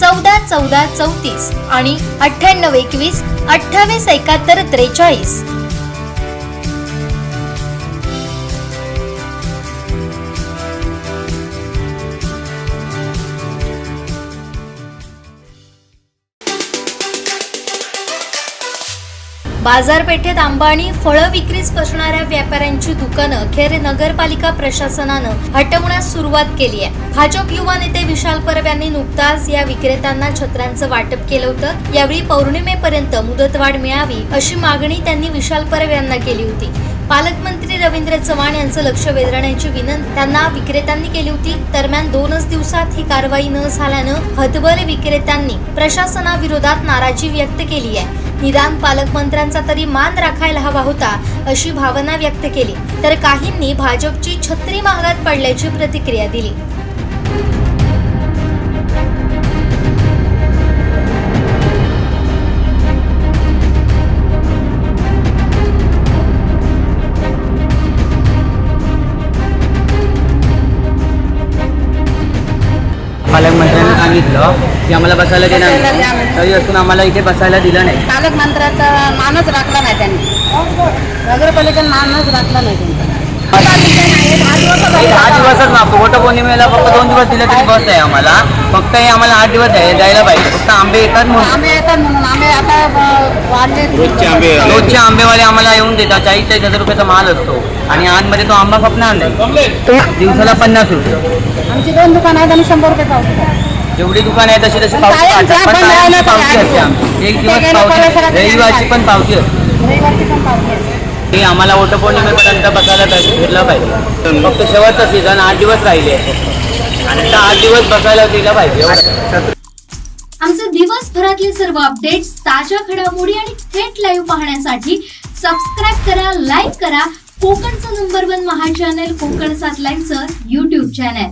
चौदा चौदा चौतीस आणि अठ्ठ्याण्णव एकवीस अठ्ठावीस एकाहत्तर त्रेचाळीस. बाजारपेठेत आंबा आणि फळं विक्रीस बसणाऱ्या व्यापाऱ्यांची दुकानं अखेर नगरपालिका प्रशासनानं हटवण्यास सुरुवात केली आहे. भाजप युवा नेते विशाल परब यांनी नुकताच या विक्रेत्यांना छत्र्यांचं वाटप केलं होतं. यावेळी पौर्णिमेपर्यंत मुदतवाढ मिळावी अशी मागणी त्यांनी विशाल परब यांना केली होती. पालकमंत्री रवींद्र चव्हाण यांचं लक्ष वेधण्याची विनंती त्यांना विक्रेत्यांनी केली होती. दरम्यान दोनच दिवसात ही कारवाई न झाल्यानं हतबल विक्रेत्यांनी प्रशासनाविरोधात नाराजी व्यक्त केली आहे. निदान पालकमंत्र्यांचा तरी मान राखायला हवा होता अशी भावना व्यक्त केली. तर काहींनी भाजपची छत्री महागात पडल्याची प्रतिक्रिया दिली. पालकमंत्र्यांनी सांगितलं की आम्हाला बसायला देणार बसायला द्या नाही म्हणून. तरी असून आम्हाला इथे बसायला दिलं नाही. पालकमंत्र्याचा मानच राखला नाही त्यांनी. नगरपालिकेने मानच राखला नाही त्यांनी. दहा दिवसच ना वटपौर्णिमेला फक्त दोन दिवस दिले तरी बस आहे आम्हाला. फक्त हे आम्हाला आठ दिवस आहे. द्यायला पाहिजे. फक्त आंबे येतात म्हणून. आंबे येतात म्हणून. आंबे आता अं, वाढले रोजचे आंबेवाले आम्हाला येऊन देतात. चाळीस चाळीस हजार रुपयाचा माल असतो. आणि आतमध्ये तो आंबा खपणार नाही. दिवसाला पन्नास रुपये. आमची दोन दुकान आहेत आणि शंभर रुपये पावती जेवढी दुकान आहे तशी तशी पावती कायम काढतात. पण ज्या कायमची पण पावती असते आमची. एक ते दिवस पावती रविवारची पण पावती असते. रविवारची पण पावती. हे आम्हाला वटपौर्णिमेपर्यंत बसायला पाहिजे फिरलं पाहिजे. फक्त शेवटचा सीझन आठ दिवस राहिले. आणि त्या आठ दिवस बसायला दिलं पाहिजे एवढं. आमचे दिवसभरातले सर्व अपडेट्स ताज्या घडामोडी आणि थेट लाईव्ह पाहण्यासाठी सबस्क्राईब करा लाईक करा. कोकणचं number one Maha channel Konkan सात लाईव्हचं युट्यूब चॅनल